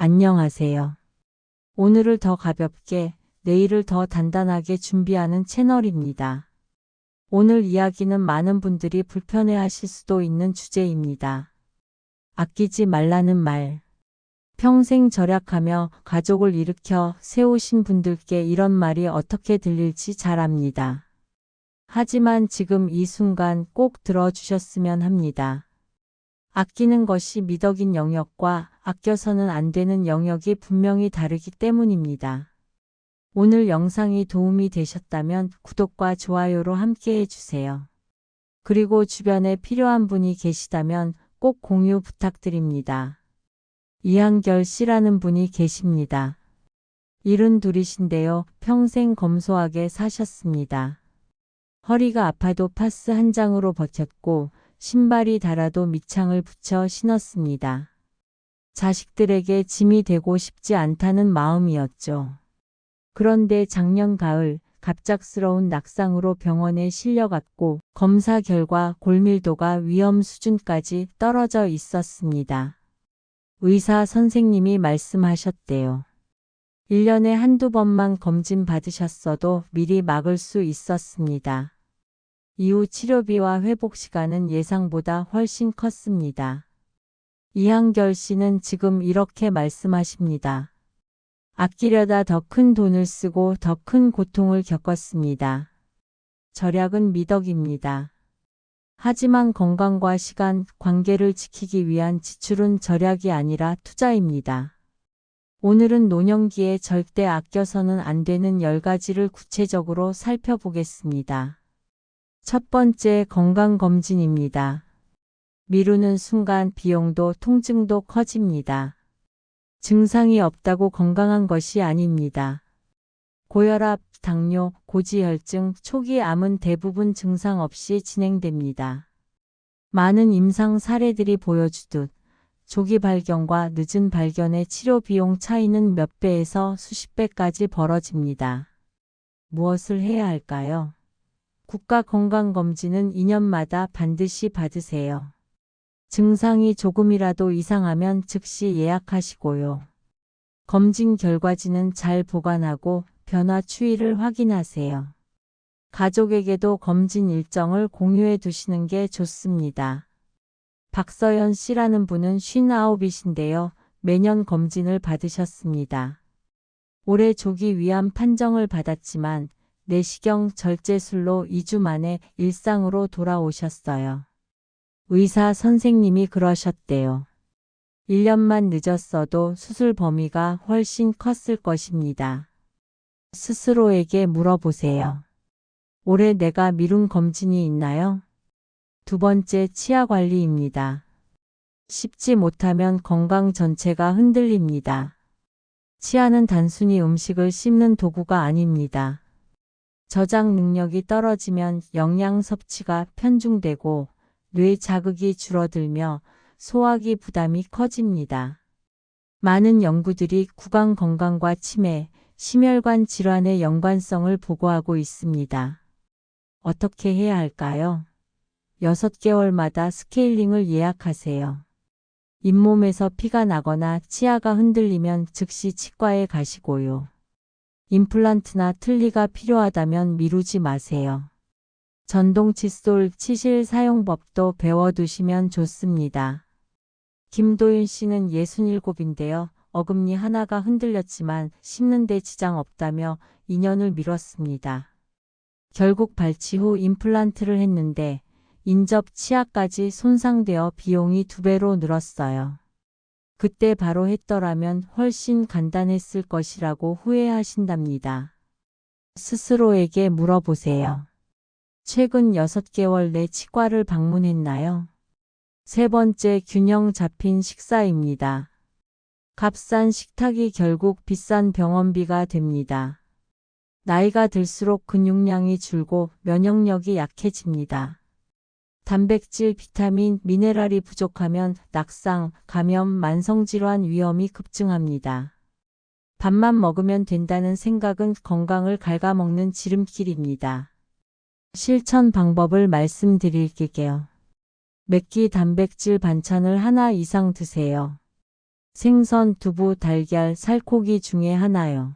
안녕하세요. 오늘을 더 가볍게, 내일을 더 단단하게 준비하는 채널입니다. 오늘 이야기는 많은 분들이 불편해 하실 수도 있는 주제입니다. 아끼지 말라는 말. 평생 절약하며 가족을 일으켜 세우신 분들께 이런 말이 어떻게 들릴지 잘 압니다. 하지만 지금 이 순간 꼭 들어주셨으면 합니다. 아끼는 것이 미덕인 영역과 아껴서는 안 되는 영역이 분명히 다르기 때문입니다. 오늘 영상이 도움이 되셨다면 구독과 좋아요로 함께 해주세요. 그리고 주변에 필요한 분이 계시다면 꼭 공유 부탁드립니다. 이한결 씨라는 분이 계십니다. 일은 둘이신데요. 평생 검소하게 사셨습니다. 허리가 아파도 파스 한 장으로 버텼고 신발이 닳아도 밑창을 붙여 신었습니다. 자식들에게 짐이 되고 싶지 않다는 마음이었죠. 그런데 작년 가을 갑작스러운 낙상으로 병원에 실려갔고 검사 결과 골밀도가 위험 수준까지 떨어져 있었습니다. 의사 선생님이 말씀하셨대요. 1년에 한두 번만 검진 받으셨어도 미리 막을 수 있었습니다. 이후 치료비와 회복 시간은 예상보다 훨씬 컸습니다. 이한결 씨는 지금 이렇게 말씀하십니다. 아끼려다 더 큰 돈을 쓰고 더 큰 고통을 겪었습니다. 절약은 미덕입니다. 하지만 건강과 시간, 관계를 지키기 위한 지출은 절약이 아니라 투자입니다. 오늘은 노년기에 절대 아껴서는 안 되는 10가지를 구체적으로 살펴보겠습니다. 첫 번째 건강검진입니다. 미루는 순간 비용도 통증도 커집니다. 증상이 없다고 건강한 것이 아닙니다. 고혈압, 당뇨, 고지혈증, 초기 암은 대부분 증상 없이 진행됩니다. 많은 임상 사례들이 보여주듯 조기 발견과 늦은 발견의 치료 비용 차이는 몇 배에서 수십 배까지 벌어집니다. 무엇을 해야 할까요? 국가건강검진은 2년마다 반드시 받으세요. 증상이 조금이라도 이상하면 즉시 예약하시고요. 검진 결과지는 잘 보관하고 변화 추이를 확인하세요. 가족에게도 검진 일정을 공유해 두시는 게 좋습니다. 박서연 씨라는 분은 59이신데요. 매년 검진을 받으셨습니다. 올해 조기 위암 판정을 받았지만 내시경 절제술로 2주 만에 일상으로 돌아오셨어요. 의사 선생님이 그러셨대요. 1년만 늦었어도 수술 범위가 훨씬 컸을 것입니다. 스스로에게 물어보세요. 올해 내가 미룬 검진이 있나요? 두 번째 치아 관리입니다. 씹지 못하면 건강 전체가 흔들립니다. 치아는 단순히 음식을 씹는 도구가 아닙니다. 저장 능력이 떨어지면 영양 섭취가 편중되고 뇌 자극이 줄어들며 소화기 부담이 커집니다. 많은 연구들이 구강 건강과 치매, 심혈관 질환의 연관성을 보고하고 있습니다. 어떻게 해야 할까요? 6개월마다 스케일링을 예약하세요. 잇몸에서 피가 나거나 치아가 흔들리면 즉시 치과에 가시고요. 임플란트나 틀니가 필요하다면 미루지 마세요. 전동 칫솔 치실 사용법도 배워두시면 좋습니다. 김도윤 씨는 67인데요. 어금니 하나가 흔들렸지만 씹는데 지장 없다며 2년을 미뤘습니다. 결국 발치 후 임플란트를 했는데 인접 치아까지 손상되어 비용이 두 배로 늘었어요. 그때 바로 했더라면 훨씬 간단했을 것이라고 후회하신답니다. 스스로에게 물어보세요. 최근 6개월 내 치과를 방문했나요? 세 번째 균형 잡힌 식사입니다. 값싼 식탁이 결국 비싼 병원비가 됩니다. 나이가 들수록 근육량이 줄고 면역력이 약해집니다. 단백질, 비타민, 미네랄이 부족하면 낙상, 감염, 만성질환 위험이 급증합니다. 밥만 먹으면 된다는 생각은 건강을 갉아먹는 지름길입니다. 실천 방법을 말씀드릴게요. 몇끼 단백질 반찬을 하나 이상 드세요. 생선, 두부, 달걀, 살코기 중에 하나요.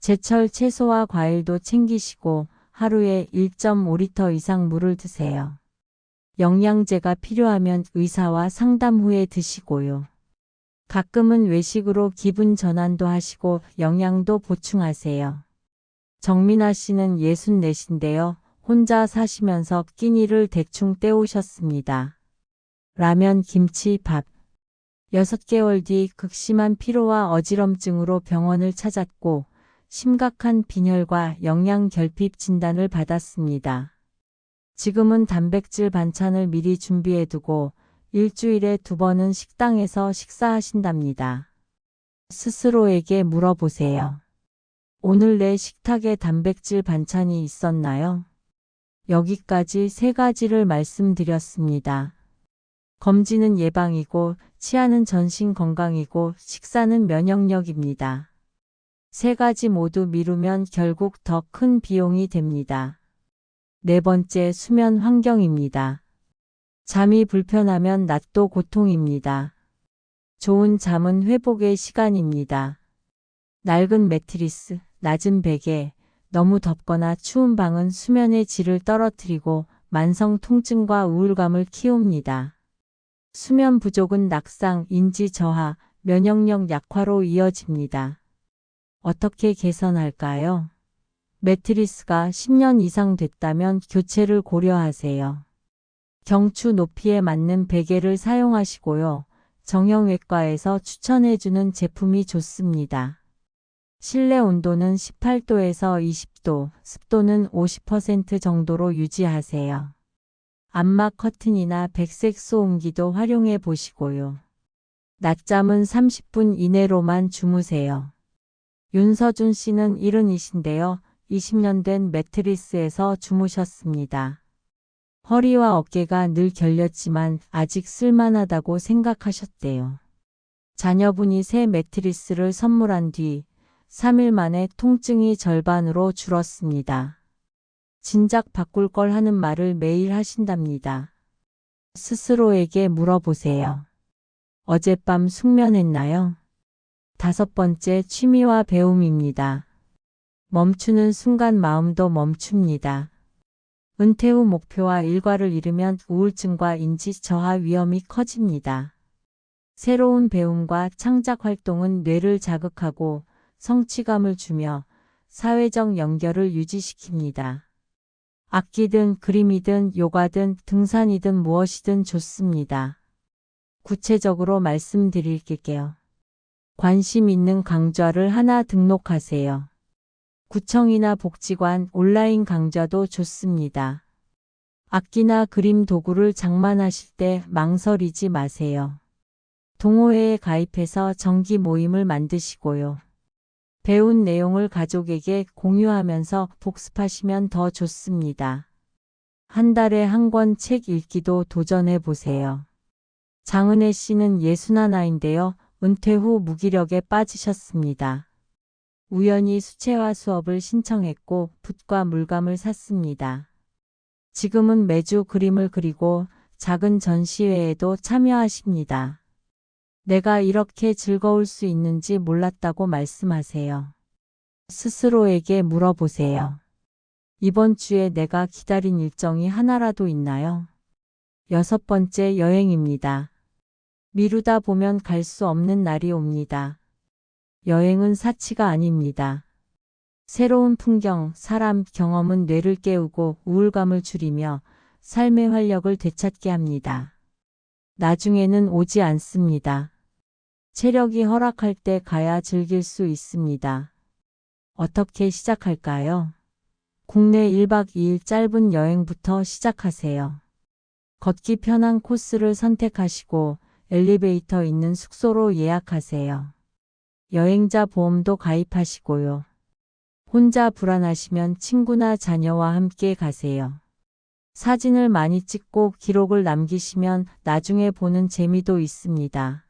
제철 채소와 과일도 챙기시고 하루에 1.5리터 이상 물을 드세요. 영양제가 필요하면 의사와 상담 후에 드시고요. 가끔은 외식으로 기분 전환도 하시고 영양도 보충하세요. 정민아 씨는 64인데요. 혼자 사시면서 끼니를 대충 때우셨습니다. 라면, 김치, 밥. 6개월 뒤 극심한 피로와 어지럼증으로 병원을 찾았고 심각한 빈혈과 영양 결핍 진단을 받았습니다. 지금은 단백질 반찬을 미리 준비해 두고 일주일에 두 번은 식당에서 식사하신답니다. 스스로에게 물어보세요. 오늘 내 식탁에 단백질 반찬이 있었나요? 여기까지 세 가지를 말씀드렸습니다. 검진은 예방이고, 치아는 전신 건강이고, 식사는 면역력입니다. 세 가지 모두 미루면 결국 더 큰 비용이 됩니다. 네 번째 수면 환경입니다. 잠이 불편하면 낮도 고통입니다. 좋은 잠은 회복의 시간입니다. 낡은 매트리스, 낮은 베개, 너무 덥거나 추운 방은 수면의 질을 떨어뜨리고 만성 통증과 우울감을 키웁니다. 수면 부족은 낙상, 인지 저하, 면역력 약화로 이어집니다. 어떻게 개선할까요? 매트리스가 10년 이상 됐다면 교체를 고려하세요. 경추 높이에 맞는 베개를 사용하시고요. 정형외과에서 추천해주는 제품이 좋습니다. 실내 온도는 18도에서 20도, 습도는 50% 정도로 유지하세요. 암막 커튼이나 백색 소음기도 활용해 보시고요. 낮잠은 30분 이내로만 주무세요. 윤서준 씨는 70이신데요. 20년 된 매트리스에서 주무셨습니다. 허리와 어깨가 늘 결렸지만 아직 쓸만하다고 생각하셨대요. 자녀분이 새 매트리스를 선물한 뒤 3일 만에 통증이 절반으로 줄었습니다. 진작 바꿀 걸 하는 말을 매일 하신답니다. 스스로에게 물어보세요. 어젯밤 숙면했나요? 다섯 번째 취미와 배움입니다. 멈추는 순간 마음도 멈춥니다. 은퇴 후 목표와 일과를 잃으면 우울증과 인지 저하 위험이 커집니다. 새로운 배움과 창작 활동은 뇌를 자극하고 성취감을 주며 사회적 연결을 유지시킵니다. 악기든 그림이든 요가든 등산이든 무엇이든 좋습니다. 구체적으로 말씀드릴게요. 관심 있는 강좌를 하나 등록하세요. 구청이나 복지관 온라인 강좌도 좋습니다. 악기나 그림 도구를 장만하실 때 망설이지 마세요. 동호회에 가입해서 정기 모임을 만드시고요. 배운 내용을 가족에게 공유하면서 복습하시면 더 좋습니다. 한 달에 한 권 책 읽기도 도전해 보세요. 장은혜 씨는 예순 하나인데요. 은퇴 후 무기력에 빠지셨습니다. 우연히 수채화 수업을 신청했고 붓과 물감을 샀습니다. 지금은 매주 그림을 그리고 작은 전시회에도 참여하십니다. 내가 이렇게 즐거울 수 있는지 몰랐다고 말씀하세요. 스스로에게 물어보세요. 이번 주에 내가 기다린 일정이 하나라도 있나요? 여섯 번째 여행입니다. 미루다 보면 갈 수 없는 날이 옵니다. 여행은 사치가 아닙니다. 새로운 풍경, 사람, 경험은 뇌를 깨우고 우울감을 줄이며 삶의 활력을 되찾게 합니다. 나중에는 오지 않습니다. 체력이 허락할 때 가야 즐길 수 있습니다. 어떻게 시작할까요? 국내 1박 2일 짧은 여행부터 시작하세요. 걷기 편한 코스를 선택하시고 엘리베이터 있는 숙소로 예약하세요. 여행자 보험도 가입하시고요. 혼자 불안하시면 친구나 자녀와 함께 가세요. 사진을 많이 찍고 기록을 남기시면 나중에 보는 재미도 있습니다.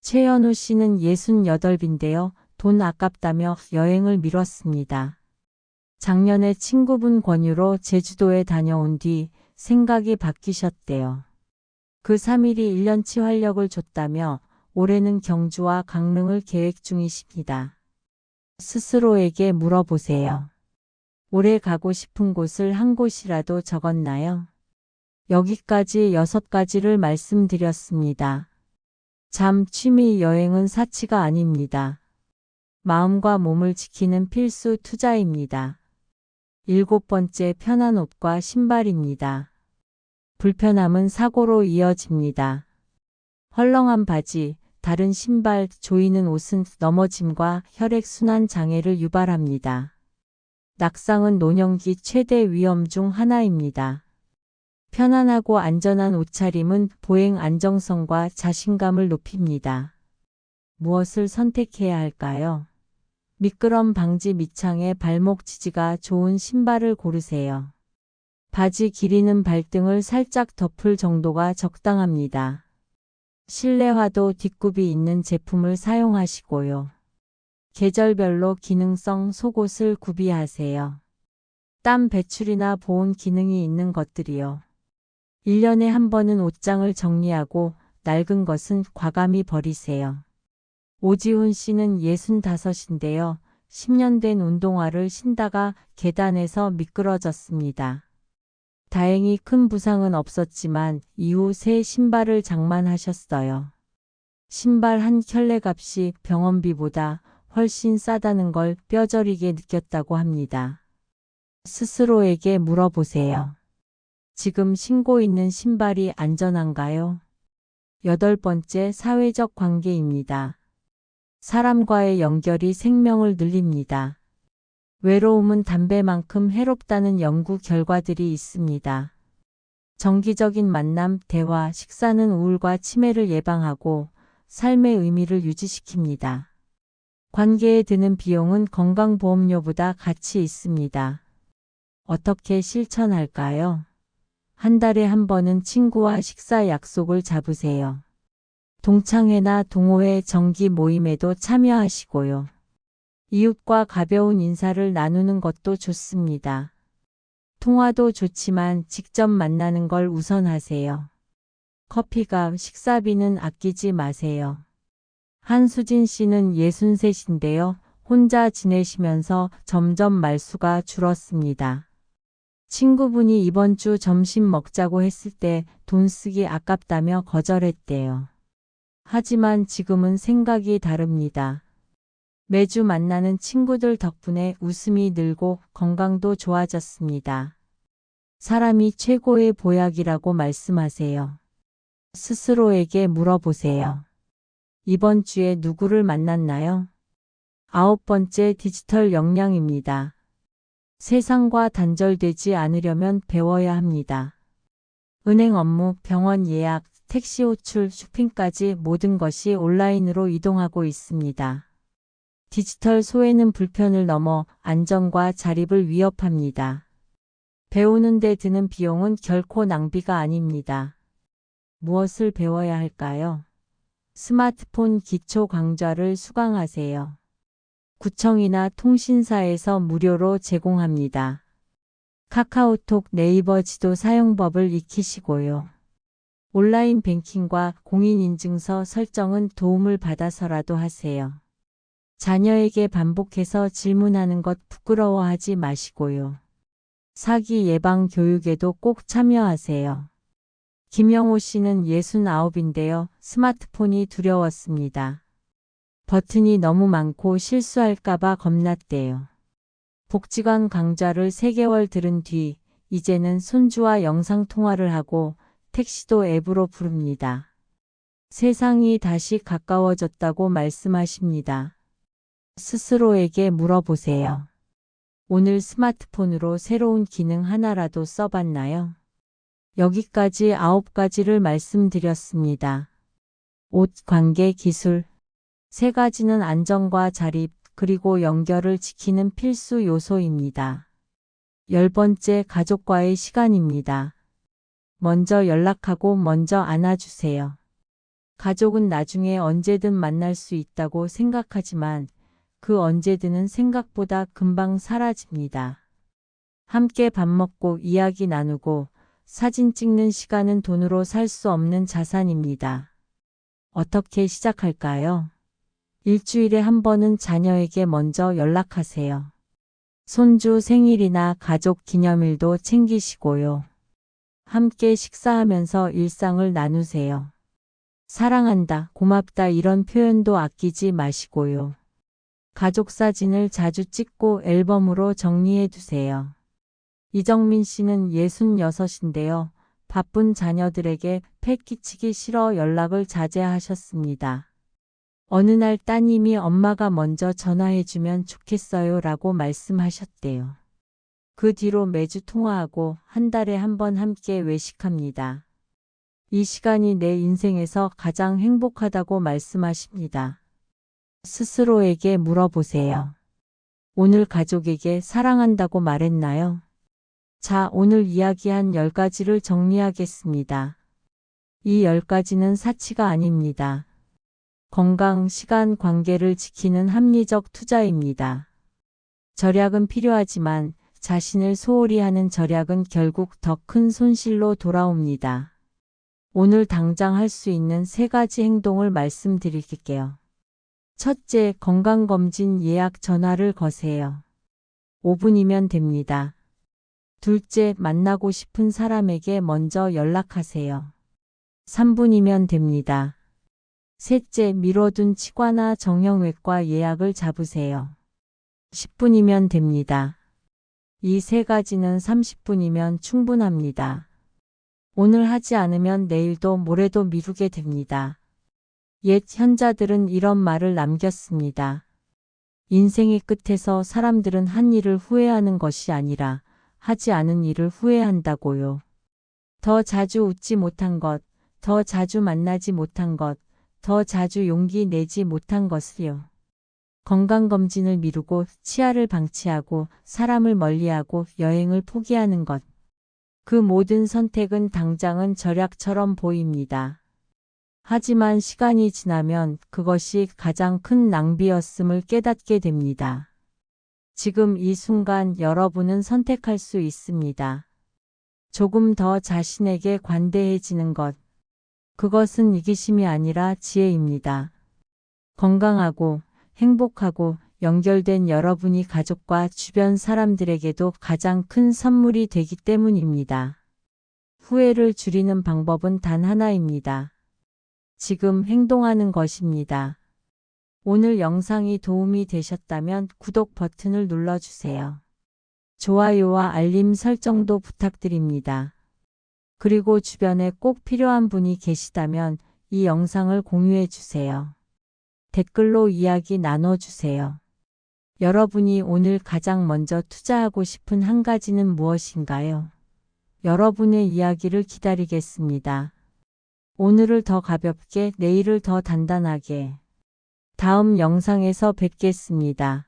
최연우 씨는 68인데요. 돈 아깝다며 여행을 미뤘습니다. 작년에 친구분 권유로 제주도에 다녀온 뒤 생각이 바뀌셨대요. 그 3일이 1년치 활력을 줬다며 올해는 경주와 강릉을 계획 중이십니다. 스스로에게 물어보세요. 올해 가고 싶은 곳을 한 곳이라도 적었나요? 여기까지 여섯 가지를 말씀드렸습니다. 잠, 취미, 여행은 사치가 아닙니다. 마음과 몸을 지키는 필수 투자입니다. 일곱 번째 편한 옷과 신발입니다. 불편함은 사고로 이어집니다. 헐렁한 바지, 다른 신발, 조이는 옷은 넘어짐과 혈액순환 장애를 유발합니다. 낙상은 노년기 최대 위험 중 하나입니다. 편안하고 안전한 옷차림은 보행 안정성과 자신감을 높입니다. 무엇을 선택해야 할까요? 미끄럼 방지 밑창에 발목 지지가 좋은 신발을 고르세요. 바지 길이는 발등을 살짝 덮을 정도가 적당합니다. 실내화도 뒷굽이 있는 제품을 사용하시고요. 계절별로 기능성 속옷을 구비하세요. 땀 배출이나 보온 기능이 있는 것들이요. 1년에 한 번은 옷장을 정리하고 낡은 것은 과감히 버리세요. 오지훈 씨는 65인데요. 10년 된 운동화를 신다가 계단에서 미끄러졌습니다. 다행히 큰 부상은 없었지만 이후 새 신발을 장만하셨어요. 신발 한 켤레 값이 병원비보다 훨씬 싸다는 걸 뼈저리게 느꼈다고 합니다. 스스로에게 물어보세요. 지금 신고 있는 신발이 안전한가요? 여덟 번째 사회적 관계입니다. 사람과의 연결이 생명을 늘립니다. 외로움은 담배만큼 해롭다는 연구 결과들이 있습니다. 정기적인 만남, 대화, 식사는 우울과 치매를 예방하고 삶의 의미를 유지시킵니다. 관계에 드는 비용은 건강보험료보다 가치 있습니다. 어떻게 실천할까요? 한 달에 한 번은 친구와 식사 약속을 잡으세요. 동창회나 동호회 정기 모임에도 참여하시고요. 이웃과 가벼운 인사를 나누는 것도 좋습니다. 통화도 좋지만 직접 만나는 걸 우선하세요. 커피가 식사비는 아끼지 마세요. 한수진 씨는 63인데요. 혼자 지내시면서 점점 말수가 줄었습니다. 친구분이 이번 주 점심 먹자고 했을 때 돈 쓰기 아깝다며 거절했대요. 하지만 지금은 생각이 다릅니다. 매주 만나는 친구들 덕분에 웃음이 늘고 건강도 좋아졌습니다. 사람이 최고의 보약이라고 말씀하세요. 스스로에게 물어보세요. 이번 주에 누구를 만났나요? 아홉 번째 디지털 역량입니다. 세상과 단절되지 않으려면 배워야 합니다. 은행 업무, 병원 예약, 택시 호출, 쇼핑까지 모든 것이 온라인으로 이동하고 있습니다. 디지털 소외는 불편을 넘어 안전과 자립을 위협합니다. 배우는 데 드는 비용은 결코 낭비가 아닙니다. 무엇을 배워야 할까요? 스마트폰 기초 강좌를 수강하세요. 구청이나 통신사에서 무료로 제공합니다. 카카오톡 네이버 지도 사용법을 익히시고요. 온라인 뱅킹과 공인인증서 설정은 도움을 받아서라도 하세요. 자녀에게 반복해서 질문하는 것 부끄러워하지 마시고요. 사기 예방 교육에도 꼭 참여하세요. 김영호 씨는 69인데요. 스마트폰이 두려웠습니다. 버튼이 너무 많고 실수할까봐 겁났대요. 복지관 강좌를 3개월 들은 뒤 이제는 손주와 영상통화를 하고 택시도 앱으로 부릅니다. 세상이 다시 가까워졌다고 말씀하십니다. 스스로에게 물어보세요. 오늘 스마트폰으로 새로운 기능 하나라도 써봤나요? 여기까지 9가지를 말씀드렸습니다. 옷, 관계, 기술. 세 가지는 안정과 자립, 그리고 연결을 지키는 필수 요소입니다. 열 번째 가족과의 시간입니다. 먼저 연락하고 먼저 안아주세요. 가족은 나중에 언제든 만날 수 있다고 생각하지만 그 언제든은 생각보다 금방 사라집니다. 함께 밥 먹고 이야기 나누고 사진 찍는 시간은 돈으로 살 수 없는 자산입니다. 어떻게 시작할까요? 일주일에 한 번은 자녀에게 먼저 연락하세요. 손주 생일이나 가족 기념일도 챙기시고요. 함께 식사하면서 일상을 나누세요. 사랑한다, 고맙다 이런 표현도 아끼지 마시고요. 가족 사진을 자주 찍고 앨범으로 정리해 두세요. 이정민 씨는 66인데요. 바쁜 자녀들에게 패 끼치기 싫어 연락을 자제하셨습니다. 어느 날 따님이 엄마가 먼저 전화해주면 좋겠어요 라고 말씀하셨대요. 그 뒤로 매주 통화하고 한 달에 한 번 함께 외식합니다. 이 시간이 내 인생에서 가장 행복하다고 말씀하십니다. 스스로에게 물어보세요. 오늘 가족에게 사랑한다고 말했나요? 자, 오늘 이야기한 10가지를 정리하겠습니다. 이 10가지는 사치가 아닙니다. 건강, 시간, 관계를 지키는 합리적 투자입니다. 절약은 필요하지만 자신을 소홀히 하는 절약은 결국 더 큰 손실로 돌아옵니다. 오늘 당장 할 수 있는 세 가지 행동을 말씀드릴게요. 첫째, 건강검진 예약 전화를 거세요. 5분이면 됩니다. 둘째, 만나고 싶은 사람에게 먼저 연락하세요. 3분이면 됩니다. 셋째, 미뤄둔 치과나 정형외과 예약을 잡으세요. 10분이면 됩니다. 이 세 가지는 30분이면 충분합니다. 오늘 하지 않으면 내일도 모레도 미루게 됩니다. 옛 현자들은 이런 말을 남겼습니다. 인생의 끝에서 사람들은 한 일을 후회하는 것이 아니라 하지 않은 일을 후회한다고요. 더 자주 웃지 못한 것, 더 자주 만나지 못한 것, 더 자주 용기 내지 못한 것을요. 건강검진을 미루고 치아를 방치하고 사람을 멀리하고 여행을 포기하는 것. 그 모든 선택은 당장은 절약처럼 보입니다. 하지만 시간이 지나면 그것이 가장 큰 낭비였음을 깨닫게 됩니다. 지금 이 순간 여러분은 선택할 수 있습니다. 조금 더 자신에게 관대해지는 것. 그것은 이기심이 아니라 지혜입니다. 건강하고 행복하고 연결된 여러분이 가족과 주변 사람들에게도 가장 큰 선물이 되기 때문입니다. 후회를 줄이는 방법은 단 하나입니다. 지금 행동하는 것입니다. 오늘 영상이 도움이 되셨다면 구독 버튼을 눌러주세요. 좋아요와 알림 설정도 부탁드립니다. 그리고 주변에 꼭 필요한 분이 계시다면 이 영상을 공유해 주세요. 댓글로 이야기 나눠주세요. 여러분이 오늘 가장 먼저 투자하고 싶은 한 가지는 무엇인가요? 여러분의 이야기를 기다리겠습니다. 오늘을 더 가볍게, 내일을 더 단단하게. 다음 영상에서 뵙겠습니다.